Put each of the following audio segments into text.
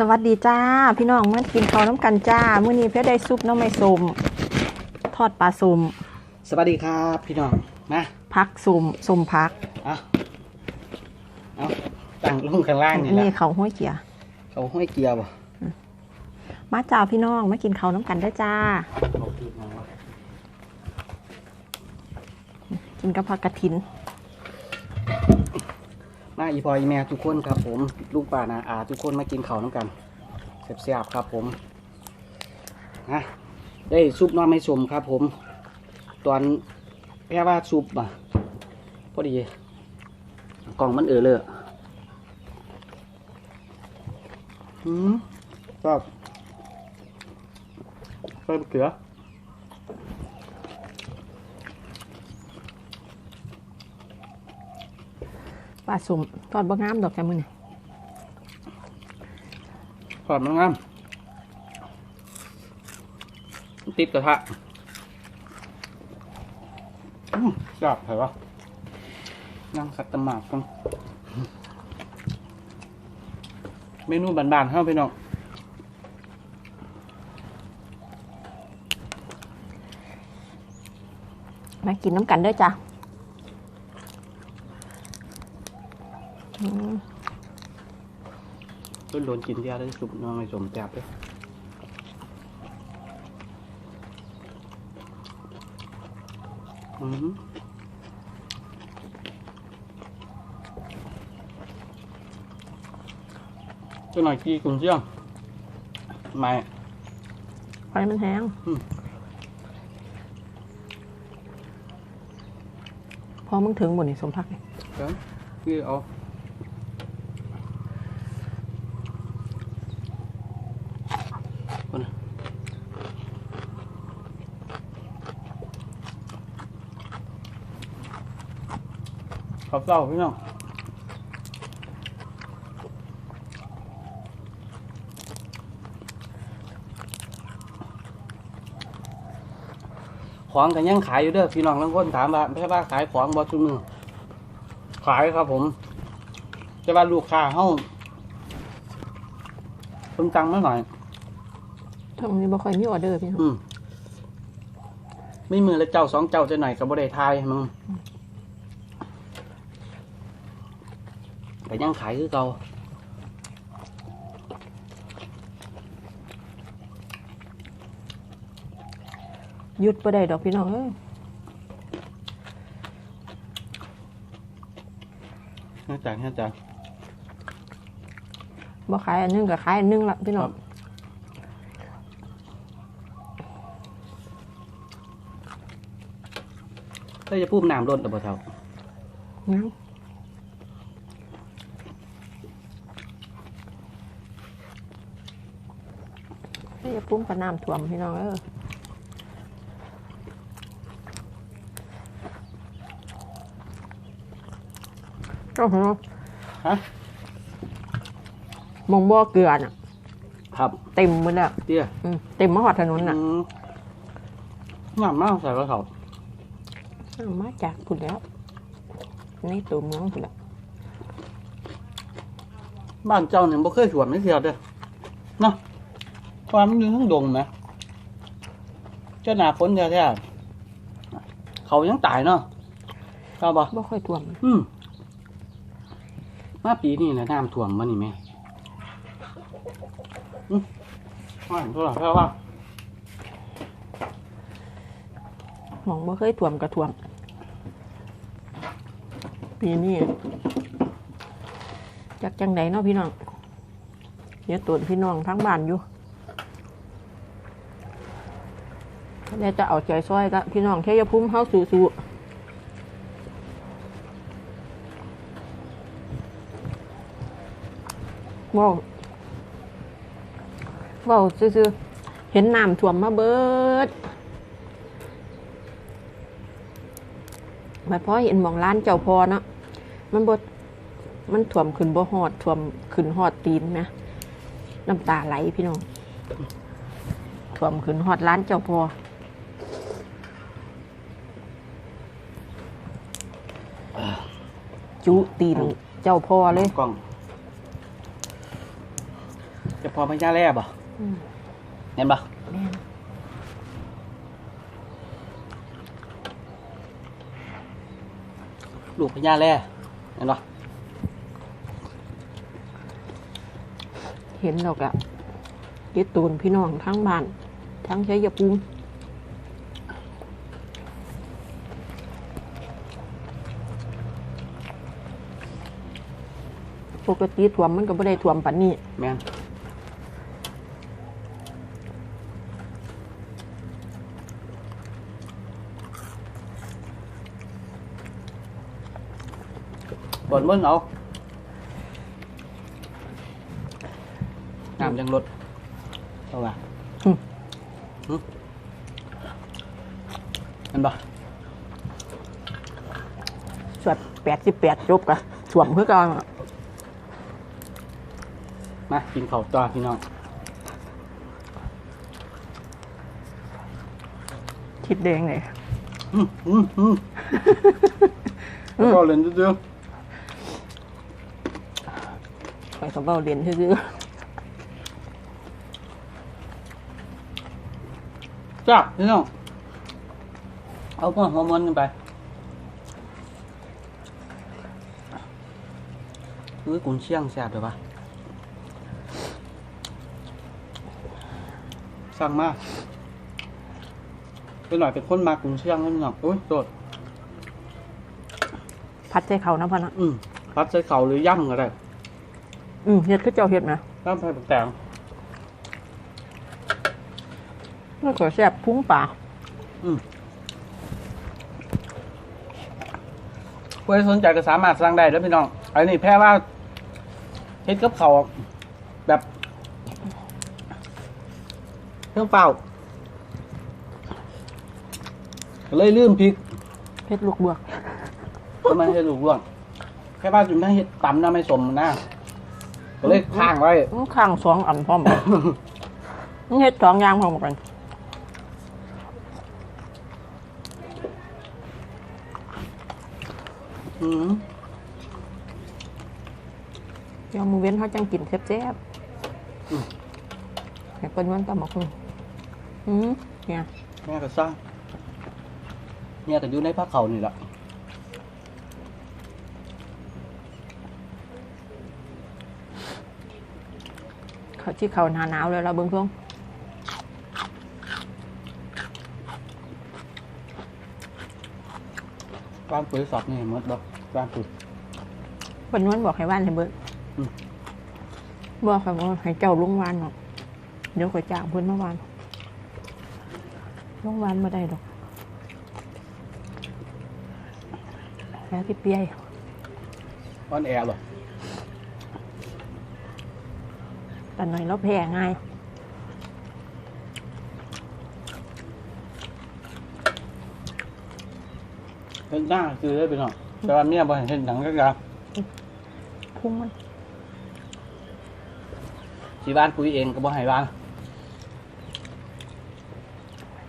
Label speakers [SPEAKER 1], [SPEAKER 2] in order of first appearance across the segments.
[SPEAKER 1] สวัสดีจ้า พี่น้องมากินข้าวน้ำกันจ้ามื้อนี้เพื่อได้ซุปหน้ำไม่สมทอดปลาสม
[SPEAKER 2] สวัสดีครับพี่น้องมา
[SPEAKER 1] พักสมสมพัก
[SPEAKER 2] เอาเอาตั้งลงข้างล่างนี่แห
[SPEAKER 1] นี่
[SPEAKER 2] ละ
[SPEAKER 1] เขาวห้วยเกียร์
[SPEAKER 2] เขาห้อยเกียร์บ่
[SPEAKER 1] มาจ้าพี่น้องมากินข้าวน้ำกันได้อจ้า
[SPEAKER 2] เอาคืนมาวะ
[SPEAKER 1] กินกับผักกระถิน
[SPEAKER 2] มาอีพออีแม่ทุกคนครับผมลูกป่านาอาทุกคนมากินข้าวน้ำกันเสียบๆครับผมนะได้ซุปน้ำไม่สมครับผม ตอนแค่ว่าซุปอะพอดีกล่องมันเออเลยอืมชอบเพิ่มเกลือ
[SPEAKER 1] ปลาสมทอดบะงามดอกจ้ามื้อนี้
[SPEAKER 2] ถอดมันงามติดกระทะอืมจับเหรอวะนั่งขัดตะหมากกันเมนูบานๆเข้าไปน้อง
[SPEAKER 1] มากินน้ำกันเด้อจ้าอืม
[SPEAKER 2] ต้นโดนกินยาได้สุกน้องไม่สมแจบ เลยอืมตัวหน่อยกีกุนเชียงไม่
[SPEAKER 1] ไฟมันแห้ง
[SPEAKER 2] อืม
[SPEAKER 1] พอมึงถึงหมดนี่สมพักนี่
[SPEAKER 2] เดี๋ยวพี่เอาคนน่ะขอบ เจ้าพี่น้องของกันยังขายอยู่เด้อพี่น้องทั้งคนถามว่าแค่ว่าขายของบอชุมือขายครับผมจะว่าลูกค้าเฮาเพิ่งตังมาหน่อย
[SPEAKER 1] ถ้ามึงนี่บ่ค่อยมีออเดอร์พี่น้อง
[SPEAKER 2] อืมไม่มือละเจ้าสองเจ้าจะหน่อยกับบ่ได้ทายมึง แต่ยังขายคือเก่า
[SPEAKER 1] หยุดบ่ได้ดอกพี่น้องเอ้ย
[SPEAKER 2] น่าจังน่าจัง
[SPEAKER 1] บ่ขายอันหนึงก็ขายอันหนึงละพี่น้อง
[SPEAKER 2] ถ้าจะพูดน้ำรดหรือเปล่าเท่า
[SPEAKER 1] ยัง ยาปุ้มกับน้ำท่วมพี่น้องเออโอ้โห
[SPEAKER 2] ฮะ
[SPEAKER 1] มองบ่อเกลือน่ะ
[SPEAKER 2] ครับ
[SPEAKER 1] เต็มหมดแล้ว
[SPEAKER 2] เตี้ย
[SPEAKER 1] อืมเต็มมาหอดถนนน่ะ
[SPEAKER 2] อืมน้ำมากใส่กระเขา
[SPEAKER 1] อ้าวมาจากพุ่นแล้ว ในตัวเมืองพุ่นแล้ว
[SPEAKER 2] บ้านเจ้าเนี่ยบ่เคยสวนไม่เสียเด้อเนาะ ความนอยู่ทั้งดงนะเจ้าหนาฝนแท้ๆเขายังตายเนาะเจ้าบ่
[SPEAKER 1] บ่ค่อยท่วม
[SPEAKER 2] อืมมาปีนี้นะน้ำท่วมมานี่แม่อืมว่าเท่าไหร่แค่ว่า
[SPEAKER 1] หมองบ่เคยท่วมกระท่วม ปีนี้จากจังไดเนาะพี่น้องเดี๋ยวตรวจพี่น้องทั้งบ้านอยู่ แล้วจะเอาใจซอยก็พี่น้องแค่ยาพุ่มเฮาสู้ๆว้าวว้าวซื่อเห็นน้ำท่วมมาเบิดมาเพอเห็นมองร้านเจ้าพอเนาะมันบดมันถ่วมขึ้นบ่หอดถ่วมขึ้นหอดตีนไหมน้ำตาไหลพี่น้องถ่วมขึ้นหอดร้านเจ้าพอ จุตีนเจ้าพ่อเลย
[SPEAKER 2] กล้องไปจะพอพญาแร่บ่
[SPEAKER 1] อืม
[SPEAKER 2] เห็นบ่
[SPEAKER 1] แม่น
[SPEAKER 2] ลูกพญาแร่เห็นบ่
[SPEAKER 1] เห็นแล้วก็ยึดตูนพี่น้องทั้งบ้าน ทั้งชัยภูมิ ปกติถ่วมมันก็ไม่ได้ถ่วมปานนี้
[SPEAKER 2] แม่นบนมึงเอาน้ำยังลดเอาว่ะ
[SPEAKER 1] อืม
[SPEAKER 2] หึเห็นบ่
[SPEAKER 1] สวดแปดสิบแปดจบกะถ่วมเพื่อกัน
[SPEAKER 2] มากินข้าวต่อพี่น้อง
[SPEAKER 1] คิดแดงเลย
[SPEAKER 2] อืมอืมอืมแล้วก็เล่นเยอะ
[SPEAKER 1] ไปกับเบ้าเรียนซื่อ
[SPEAKER 2] ๆจ้าพี่น้องเอาพวกหัวมันกันไปเฮ้ยกุนเชียงแซ่บเลยวะ สั่งมาเป็นหน่อยเป็นคนมากุนเชียงแล้วพี่น้องโอ้ยโดด
[SPEAKER 1] ๆพัดใจเขานะพ่อนะ
[SPEAKER 2] อืมพัดใส่เข่าหรือย่ำก็ได้
[SPEAKER 1] อืมเฮ็ดคือเจ้าเฮ็ดนะ
[SPEAKER 2] ย่ำใส่แตง
[SPEAKER 1] แล้วก็แซ่บพุ้งป่า
[SPEAKER 2] อืมใครสนใจก็สามารถสั่งได้แล้วพี่น้องอันนี้แพ้ว่าเฮ็ดกับเขาวแบบ เครื่องเปล่าก็เลยลืมพริก
[SPEAKER 1] เฮ็ดลูกบวก
[SPEAKER 2] ก็มันเฮ็ดลูกร่วงแค่ว่าจุ่มทั้งเฮ็ดตำน้ำไม่สมนะก็เลยข้างไว้
[SPEAKER 1] มันข้างสองอันพร้อมกันมันเฮ็ดสองอย่างพร้อมกัน
[SPEAKER 2] อืม
[SPEAKER 1] เดี๋ยวมือเว้นเขาจังกินแซ่บๆให้เปิ้นวันตำบักหุ่ง อืมเนี่ย
[SPEAKER 2] แม่ก็สร้างเนี่ยก็อยู่ในผ้าเขานี่แหละ
[SPEAKER 1] เขาที่เขาหนาหนาวเลยเราเบิ่งช่วง
[SPEAKER 2] บ้านปุ๋ยสอบนี่หมดดอกบ้านปุ๋ย
[SPEAKER 1] เปิ้นวันบอกให้ว่านให้เบิ่ง
[SPEAKER 2] อืม
[SPEAKER 1] บอกให้ว่าให้เจ้าลุงวานเนาะเดี๋ยวข่อยจ้างเพิ่นมาวาน ลุงวานบ่ได้ดอกแล้วที่เปีย
[SPEAKER 2] ออนแอร์บ่
[SPEAKER 1] แต่หน่อยเราแพ้ง่าย
[SPEAKER 2] เฮ็ดหน้าคือได้เป็นหรอกแต่ว่าเมียบ่ให้เห็นหนังก็กะ
[SPEAKER 1] พุ่งมัน
[SPEAKER 2] ที่บ้านปุ๋ยเองก็บ่ให้บ้าน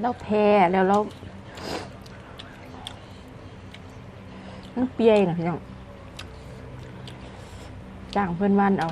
[SPEAKER 1] เราแพ้แล้วเรามันเปียนะพี่น้องจ้างเพื่อนบ้านเอา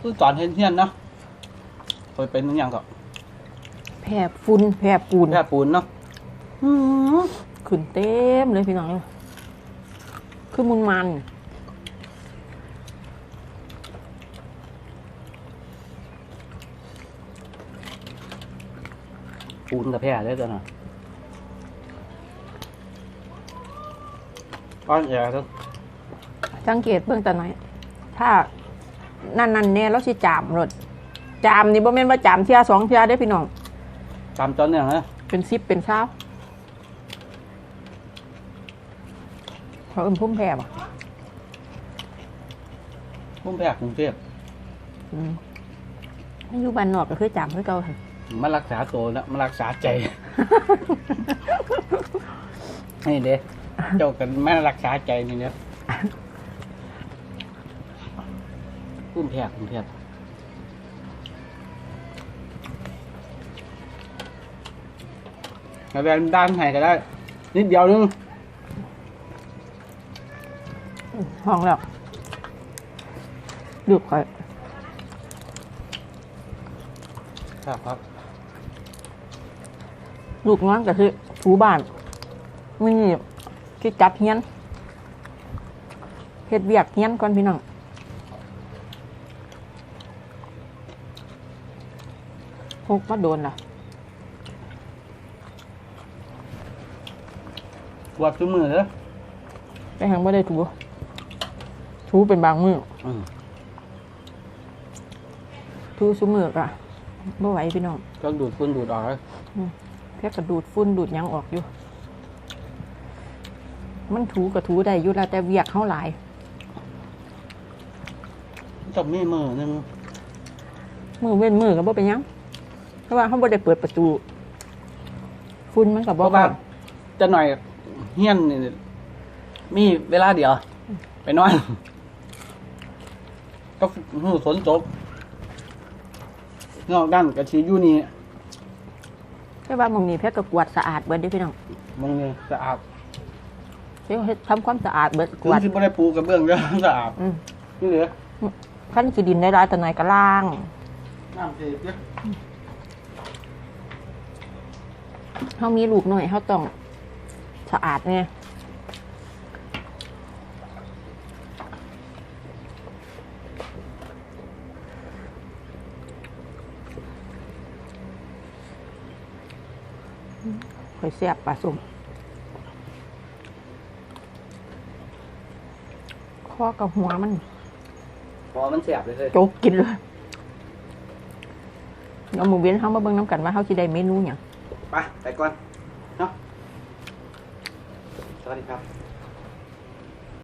[SPEAKER 2] คือตอนเฮ็ดเฮียนเนาะเคยเป็นอหย่างก็
[SPEAKER 1] แผ่ฝุ่นแผ่ปูน
[SPEAKER 2] แค่ปูนเนาะ
[SPEAKER 1] ขึ้นเต็มเลยพี่น้องเลย คือมุนมัน
[SPEAKER 2] ปูนกับแพร่ได้ตัวน่ะออนแอร์ครับ
[SPEAKER 1] สังเกตเบื้องแต่น้อย ถ้านั่นนั่นๆแน่แล้วสิจามรถจามนี่บ่แม่นว่าจามเที่ยสองเที่ยได้อพี่น้อง
[SPEAKER 2] ตามตอนเนี่ยนะ
[SPEAKER 1] เป็นซิปเป็นเช้า เขาเอิ่มพุ่มแผ่บ่
[SPEAKER 2] พุ่มแพร่กรุงเทพ
[SPEAKER 1] อืมอยู่บ้านนอกก็คือจามคือเก่าหั่น
[SPEAKER 2] มารักษาตัวนะมารักษาใจ นี่เด้เจ้ากันมารักษาใจนี่เนี่ยพุ่มแพร่กรุงเทพแต่แบนด้านไหนก็ได้ นิดเดียวนึง
[SPEAKER 1] ห้องแล้วดูดข่อย
[SPEAKER 2] ครับครับ
[SPEAKER 1] ลูกน้อยก็คือถูบ้านมื้อนี้คิดจัดเฮียนเฮ็ดเวียกเฮียนก่อนพี่น้องพกมาโดนล่ะ
[SPEAKER 2] ปวดทุกมือเลย
[SPEAKER 1] ไปหังไม่ได้ถู ถูเป็นบางมือ
[SPEAKER 2] อืม
[SPEAKER 1] ถูซุมือกะไม่ไหวพี่น้อง
[SPEAKER 2] ก็ดูดฝุ่นดูดออกเลย
[SPEAKER 1] แค่กระดูดฝุ่นดูดหยังออกอยู่ มันถูกับถูได้อยู่แล้วแต่เวียกเขาหลาย
[SPEAKER 2] จับมีมือนึง
[SPEAKER 1] มือเว้นมือกับบ่เป็นหยังเพราะว่าเขาบ่ได้เปิดประตูฝุ่นมันกับ
[SPEAKER 2] เพ
[SPEAKER 1] บ่
[SPEAKER 2] ราะว่าจะหน่อยเฮี้ยนนี่มีเวลาเดียว ไปนอน ก็หูสนจบนอกด้านกระชีอยู่นี่
[SPEAKER 1] แค่ว่าหมองนี้แค่กระกวาดสะอาดเบิดเด้อพี่น้อง
[SPEAKER 2] มึงนี่สะอาด
[SPEAKER 1] เดี๋ยวเฮ็ดทำความสะอาดเบิดก
[SPEAKER 2] คุณ
[SPEAKER 1] วาด
[SPEAKER 2] ที่ไม่ได้ปูกระเบื้องก็สะอาด
[SPEAKER 1] อืม
[SPEAKER 2] นี่เหลือ
[SPEAKER 1] ขั้นขี้ดินได้ร้ายแต่ไหนอยก็ล่าง
[SPEAKER 2] น้ำเสียเยอะ
[SPEAKER 1] เขามีลูกหน่อยเขาต้องสะอาดไง ค่อยเสียบปลาสุ่มข้อกับหัวมัน
[SPEAKER 2] พอมันเสียบเลยเลย
[SPEAKER 1] โจกกินเลยเดี๋ยวหมูเวียนเขามาเบิ่งน้ำกันว่าเขาสิได้เมนูอย่าง
[SPEAKER 2] ไปไปก่อนเนาะสวัสดีครับ